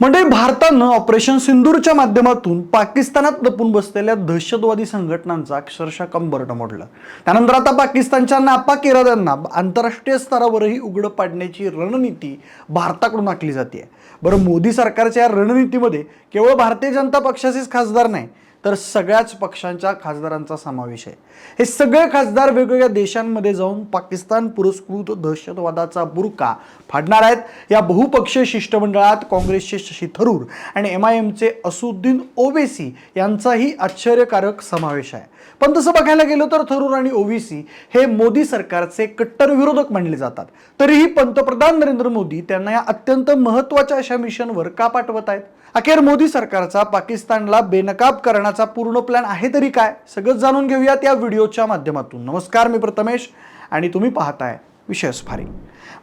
म्हणजे भारतानं ऑपरेशन सिंदूरच्या माध्यमातून पाकिस्तानात लपून बसलेल्या दहशतवादी संघटनांचा अक्षरशः कंबरट मोडलं. त्यानंतर आता पाकिस्तानच्या नापाक इराद्यांना आंतरराष्ट्रीय स्तरावरही उघडं पाडण्याची रणनीती भारताकडून आखली जाते बरं मोदी सरकारच्या या रणनीतीमध्ये केवळ भारतीय जनता पक्षाचेच खासदार नाही तर सगळ्याच पक्षांच्या खासदारांचा समावेश आहे. हे सगळे खासदार वेगवेगळ्या देशांमध्ये जाऊन पाकिस्तान पुरस्कृत दहशतवादाचा बुरका फाडणार आहेत. या बहुपक्षीय शिष्टमंडळात काँग्रेसचे शशी थरूर आणि एम आय एमचे असुद्दीन ओवेसी यांचाही आश्चर्यकारक समावेश आहे. पण तसं बघायला गेलं तर थरूर आणि ओवेसी हे मोदी सरकारचे कट्टर विरोधक मानले जातात. तरीही पंतप्रधान नरेंद्र मोदी त्यांना या अत्यंत महत्त्वाच्या अशा मिशनवर का पाठवत आहेत? अखेर मोदी सरकारचा पाकिस्तानला बेनकाब करणार करण्याचा पूर्ण प्लॅन आहे तरी काय? सगळंच जाणून घेऊयात या व्हिडिओच्या माध्यमातून. नमस्कार मी प्रथमेश आणि तुम्ही पाहताय विशेष फारी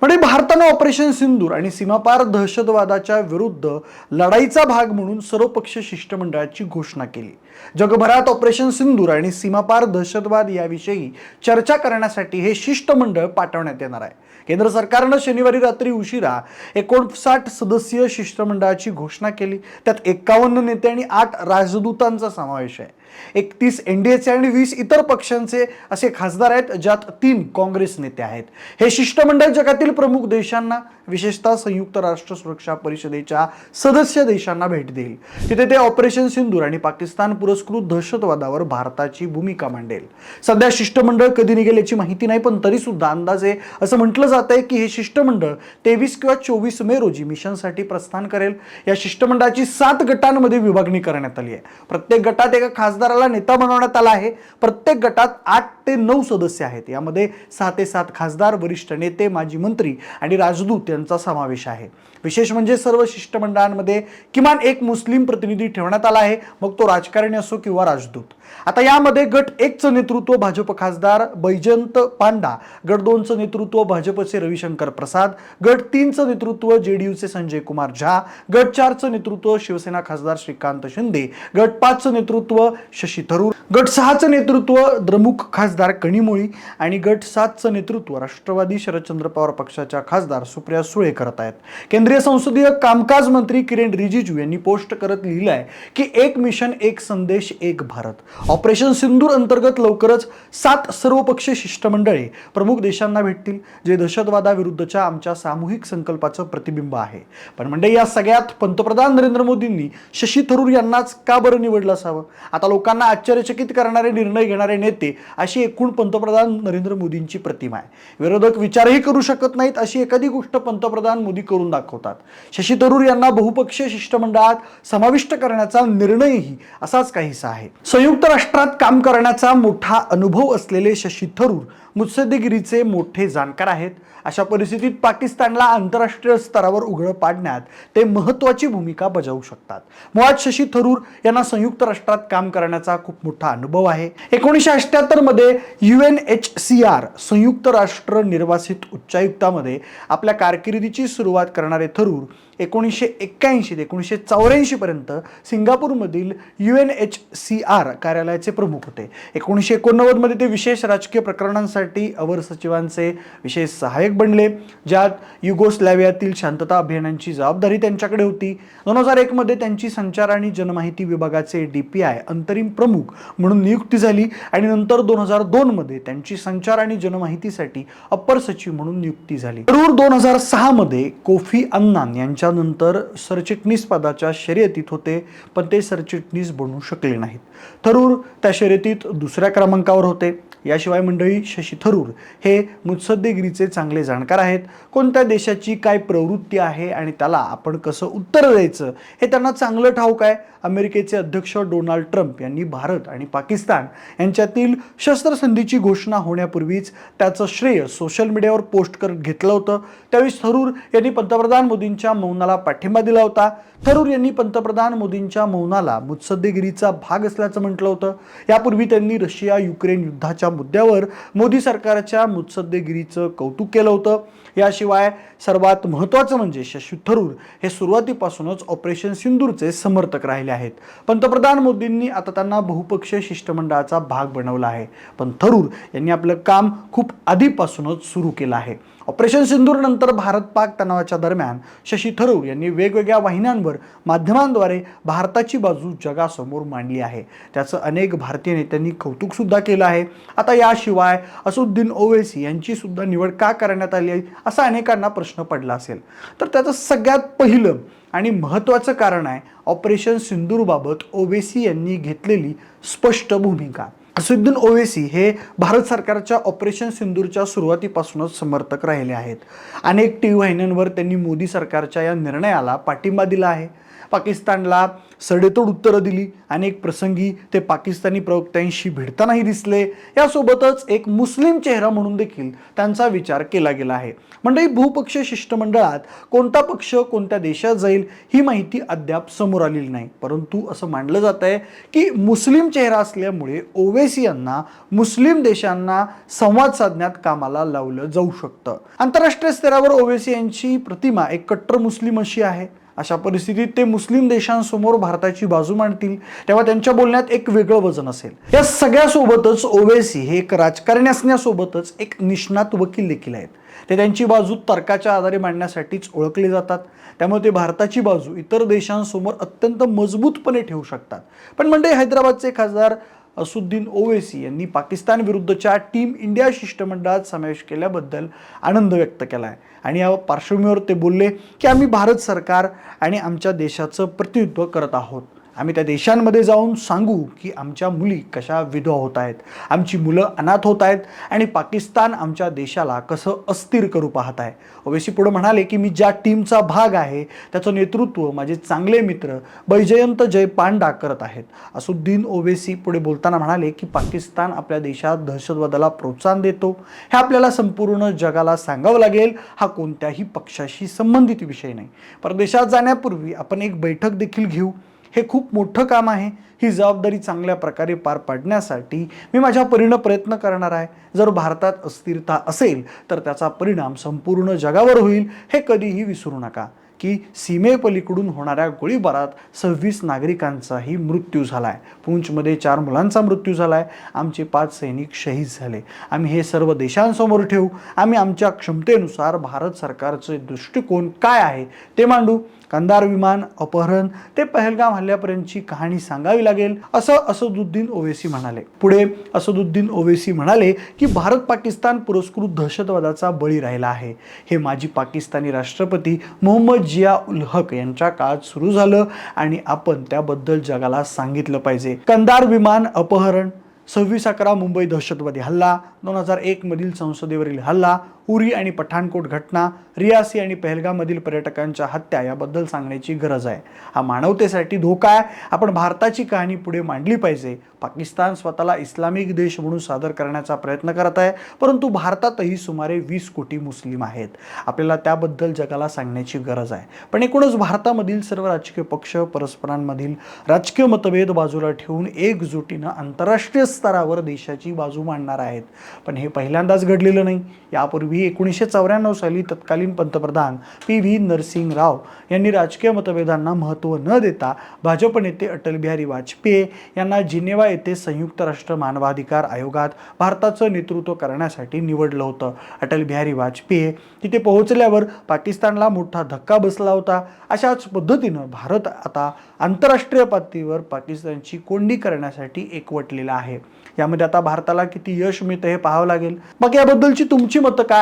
म्हणजे भारतानं ऑपरेशन सिंदूर आणि सीमापार दहशतवादाच्या विरुद्ध लढाईचा भाग म्हणून सर्वपक्षीय शिष्टमंडळाची घोषणा केली. जगभरात ऑपरेशन सिंदूर आणि सीमापार दहशतवाद याविषयी चर्चा करण्यासाठी हे शिष्टमंडळ पाठवण्यात येणार आहे. केंद्र सरकारनं शनिवारी रात्री उशिरा एकोणसाठ सदस्यीय शिष्टमंडळाची घोषणा केली. त्यात एकावन्न नेते आणि आठ राजदूतांचा समावेश आहे. एकतीस एन डी एचे आणि वीस इतर पक्षांचे असे खासदार आहेत ज्यात तीन काँग्रेस नेते आहेत. हे शिष्टमंडळ जगातील प्रमुख देशांना विशेषतः संयुक्त राष्ट्र सुरक्षा परिषदेच्या सदस्य देशांना भेट देईल. तिथे ते ऑपरेशन सिंदूर आणि पाकिस्तान पुरस्कृत दहशतवादावर भारताची भूमिका मांडेल. सध्या शिष्टमंडळ कधी निघेल याची माहिती नाही पण तरी सुद्धा अंदाजे असं म्हटलं जात आहे की हे शिष्टमंडळ तेवीस किंवा चोवीस मे रोजी मिशनसाठी प्रस्थान करेल. या शिष्टमंडळाची सात गटांमध्ये विभागणी करण्यात आली आहे. प्रत्येक गटात एका खास खासदाराला नेता बनवण्यात आला आहे. प्रत्येक गटात आठ ते नऊ सदस्य आहेत. यामध्ये सहा ते सात खासदार वरिष्ठ नेते माजी मंत्री आणि राजदूत यांचा समावेश आहे. विशेष म्हणजे सर्व शिष्टमंडळांमध्ये किमान एक मुस्लिम प्रतिनिधी ठेवण्यात आला आहे. मग तो राजकारणी असो किंवा राजदूत. आता यामध्ये गट एकचं नेतृत्व भाजप खासदार बैजंत पांडा गट दोनचं नेतृत्व भाजपचे रविशंकर प्रसाद गट तीनचं नेतृत्व जेडीयूचे संजय कुमार झा गट चारचं नेतृत्व शिवसेना खासदार श्रीकांत शिंदे गट पाचचं नेतृत्व शशी थरूर गट सहाचं नेतृत्व द्रमुक खासदार कणिमोळी आणि गट सातचं नेतृत्व राष्ट्रवादी शरदचंद्र पवार पक्षाच्या खासदार सुप्रिया सुळे करत आहेत. केंद्रीय संसदीय कामकाज मंत्री किरेन रिजिजू यांनी पोस्ट करत लिहिलंय की एक मिशन एक संदेश एक भारत. ऑपरेशन सिंदूर अंतर्गत लवकरच सात सर्वपक्षीय शिष्टमंडळे प्रमुख देशांना भेटतील जे दहशतवादाविरुद्धच्या आमच्या सामूहिक संकल्पाचं प्रतिबिंब आहे. पण म्हणजे या सगळ्यात पंतप्रधान नरेंद्र मोदींनी शशी थरूर यांनाच का बरं निवडलं असावं? आता लोकांना आश्चर्यचकित करणारे निर्णय घेणारे नेते अशी एकूण पंतप्रधान नरेंद्र मोदींची प्रतिमा आहे. विरोधक विचारही करू शकत नाहीत अशी एखादी गोष्ट पंतप्रधान मोदी करून दाखवतात. शशी थरूर यांना बहुपक्षीय शिष्टमंडळात समाविष्ट करण्याचा निर्णयही असाच काहीसा आहे. संयुक्त राष्ट्रात काम करण्याचा मोठा अनुभव असलेले शशी थरूर मुत्सद्देगिरीचे मोठे जाणकार आहेत. अशा परिस्थितीत पाकिस्तानला आंतरराष्ट्रीय स्तरावर उघडं पाडण्यात ते महत्त्वाची भूमिका बजावू शकतात. मुळात शशी थरूर यांना संयुक्त राष्ट्रात काम करण्याचा खूप मोठा अनुभव आहे. एकोणीसशे अठ्ठ्याहत्तरमध्ये U N H C R संयुक्त राष्ट्र निर्वासित उच्चायुक्तामध्ये आपल्या कारकिर्दीची सुरुवात करणारे थरूर एकोणीसशे एक्क्याऐंशी ते एकोणीसशे चौऱ्याऐंशीपर्यंत सिंगापूरमधील U N H C R कार्यालयाचे प्रमुख होते. एकोणीसशे एकोणनव्वदमध्ये ते विशेष राजकीय प्रकरणांसाठी अवर सचिवांचे विशेष सहाय्यक बनले ज्यात युगोस्लॅव्हियातील शांतता अभियानांची जबाबदारी त्यांच्याकडे होती. दोन हजार एकमध्ये त्यांची संचार आणि जनमाहिती विभागाचे डी पी आय अंतरिम प्रमुख म्हणून नियुक्ती झाली आणि नंतर दोन हजार दोनमध्ये त्यांची संचार आणि जनमाहितीसाठी अप्पर सचिव म्हणून नियुक्ती झाली. तरूर दोन हजार सहामध्ये कोफी अन्नान यांच्यानंतर सरचिटणीस पदाच्या शर्यतीत होते पण ते सरचिटणीस बनू शकले नाहीत. थरूर त्या शर्यतीत दुसऱ्या क्रमांकावर होते. याशिवाय मंडळी शशी थरूर हे मुत्सद्देगिरीचे चांगले जाणकार आहेत. कोणत्या देशाची काय प्रवृत्ती आहे आणि त्याला आपण कसं उत्तर द्यायचं हे त्यांना चांगलं ठाऊक आहे. अमेरिकेचे अध्यक्ष डोनाल्ड ट्रम्प यांनी भारत आणि पाकिस्तान यांच्यातील शस्त्रसंधीची घोषणा होण्यापूर्वीच त्याचं श्रेय सोशल मीडियावर पोस्ट करत घेतलं होतं. त्यावेळी थरूर यांनी पंतप्रधान मोदींच्या मौनाला पाठिंबा दिला होता. थरूर यांनी पंतप्रधान मोदींच्या मौनाला मुत्सद्देगिरीचा भाग असल्याचं म्हटलं होतं. यापूर्वी त्यांनी रशिया युक्रेन युद्धाच्या मुद्द्यावर मोदी सरकारच्या मुत्सद्देगिरीचं कौतुक केलं होतं. याशिवाय सर्वात महत्त्वाचं म्हणजे शशी थरूर हे सुरुवातीपासूनच ऑपरेशन सिंदूरचे समर्थक राहिले आहेत. पंतप्रधान मोदींनी आता त्यांना बहुपक्षीय शिष्टमंडळाचा भाग बनवला आहे. पण थरूर यांनी आपलं काम खूप आधीपासूनच सुरू केलं आहे. ऑपरेशन सिंदूर नंतर भारत पाक तणावाच्या दरम्यान शशी थरूर यांनी वेगवेगळ्या वाहिन्यांवर माध्यमांद्वारे भारताची बाजू जगासमोर मांडली आहे. त्याचं अनेक भारतीय नेत्यांनी कौतुकसुद्धा केलं आहे. आता याशिवाय असुद्दीन ओवेसी यांचीसुद्धा निवड का करण्यात आली आहे असा अनेकांना प्रश्न पडला असेल. तर त्याचं सगळ्यात पहिलं आणि महत्त्वाचं कारण आहे ऑपरेशन सिंदूरबाबत ओवेसी यांनी घेतलेली स्पष्ट भूमिका. असुद्दीन ओवेसी हे भारत सरकारच्या ऑपरेशन सिंदूरच्या सुरुवातीपासूनच समर्थक राहिले आहेत. अनेक टी व्ही वाहिन्यांवर त्यांनी मोदी सरकारच्या या निर्णयाला पाठिंबा दिला आहे. पाकिस्तानला सडेतोड उत्तरं दिली. अनेक प्रसंगी ते पाकिस्तानी प्रवक्त्यांशी भिडतानाही दिसले. यासोबतच एक मुस्लिम चेहरा म्हणून देखील त्यांचा विचार केला गेला आहे. मंडळी भूपक्षीय शिष्टमंडळात कोणता पक्ष कोणत्या देशात जाईल ही माहिती अद्याप समोर आलेली नाही. परंतु असं मानलं जात आहे की मुस्लिम चेहरा असल्यामुळे ओवेसी यांना मुस्लिम देशांना संवाद साधण्यात कामाला लावलं जाऊ शकतं. आंतरराष्ट्रीय स्तरावर ओवेसी यांची प्रतिमा एक कट्टर मुस्लिम अशी आहे. अशा परिस्थितीत ते मुस्लिम देशांसमोर भारताची बाजू मांडतील. तेव्हा त्यांच्या बोलण्यात एक वेगळं वजन असेल. या सगळ्यासोबतच ओवेसी हे एक राजकारणी असण्यासोबतच एक निष्णात वकील देखील आहेत. ते त्यांची बाजू तर्काच्या आधारे मांडण्यासाठीच ओळखले जातात. त्यामुळे ते भारताची बाजू इतर देशांसमोर अत्यंत मजबूतपणे ठेवू शकतात. पण म्हणजे हैदराबादचे खासदार असुद्दीन ओवेसी यांनी पाकिस्तान विरुद्धच्या टीम इंडिया शिष्टमंडळात समावेश केल्याबद्दल आनंद व्यक्त केला आहे आणि या पार्श्वभूमीवर ते बोलले की आम्ही भारत सरकार आणि आमच्या देशाचं प्रतिनिधित्व करत आहोत. आम्ही त्या देशांमध्ये जाऊन सांगू की आमच्या मुली कशा विधवा होत आहेत. आमची मुलं अनाथ होत आहेत आणि पाकिस्तान आमच्या देशाला कसं अस्थिर करू पाहत आहे. ओवेसी पुढे म्हणाले की मी ज्या टीमचा भाग आहे त्याचं नेतृत्व माझे चांगले मित्र बैजयंत जय पांडा करत आहेत. असुद्दीन ओवेसी पुढे बोलताना म्हणाले की पाकिस्तान आपल्या देशात दहशतवादाला प्रोत्साहन देतो. हे आपल्याला संपूर्ण जगाला सांगावं लागेल. हा कोणत्याही पक्षाशी संबंधित विषय नाही. परदेशात जाण्यापूर्वी आपण एक बैठक देखील घेऊ. हे खूप मोठं काम आहे. ही जबाबदारी चांगल्या प्रकारे पार पाडण्यासाठी मी माझ्या परीनं प्रयत्न करणार आहे. जर भारतात अस्थिरता असेल तर त्याचा परिणाम संपूर्ण जगावर होईल हे कधीही विसरू नका. की सीमेपलीकडून होणाऱ्या गोळीबारात सव्वीस नागरिकांचाही मृत्यू झाला आहे पूंचमध्ये चार मुलांचा मृत्यू झाला आहे आमचे पाच सैनिक शहीद झाले. आम्ही हे सर्व देशांसमोर ठेवू. आम्ही आमच्या क्षमतेनुसार भारत सरकारचे दृष्टिकोन काय आहे ते मांडू. कंदार विमान अपहरण ते पहलगाम हल्ल्यापर्यंतची कहाणी सांगावी लागेल असं असदुद्दीन ओवेसी म्हणाले. पुढे असदुद्दीन ओवेसी म्हणाले की भारत पाकिस्तान पुरस्कृत दहशतवादाचा बळी राहिला आहे. हे माजी पाकिस्तानी राष्ट्रपती मोहम्मद जिया उल हक यांच्या काळात सुरू झालं आणि आपण त्याबद्दल जगाला सांगितलं पाहिजे. कंदार विमान अपहरण सव्वीस अकरा मुंबई दहशतवादी हल्ला दोन हजार एक मधील संसदेवरील हल्ला उरी आणि पठाणकोट घटना रियासी आणि पहलगाममधील पर्यटकांच्या हत्या याबद्दल सांगण्याची गरज आहे. हा मानवतेसाठी धोका आहे. आपण भारताची कहाणी पुढे मांडली पाहिजे. पाकिस्तान स्वतःला इस्लामिक देश म्हणून सादर करण्याचा प्रयत्न करत आहे परंतु भारतातही सुमारे वीस कोटी मुस्लिम आहेत. आपल्याला त्याबद्दल जगाला सांगण्याची गरज आहे. पण एकूणच भारतामधील सर्व राजकीय पक्ष परस्परांमधील राजकीय मतभेद बाजूला ठेवून एकजुटीनं आंतरराष्ट्रीय स्तरावर देशाची बाजू मांडणार आहेत. पण हे पहिल्यांदाच घडलेलं नाही. यापूर्वी एकोणीसशे चौऱ्याण्णव साली तत्कालीन पंतप्रधान पी व्ही नरसिंग राव यांनी राजकीय मतभेदांना महत्त्व न देता भाजप नेते अटल बिहारी वाजपेयी यांना जिनेवा येथे संयुक्त राष्ट्र मानवाधिकार आयोगात भारताचं नेतृत्व करण्यासाठी निवडलं होतं. अटल बिहारी वाजपेयी तिथे पोहोचल्यावर पाकिस्तानला मोठा धक्का बसला होता. अशाच पद्धतीनं भारत आता आंतरराष्ट्रीय पातळीवर पाकिस्तानची कोंडी करण्यासाठी एकवटलेला आहे. यामध्ये आता भारताला किती यश मिळतं हे पाहावं लागेल. मग याबद्दलची तुमची मतं काय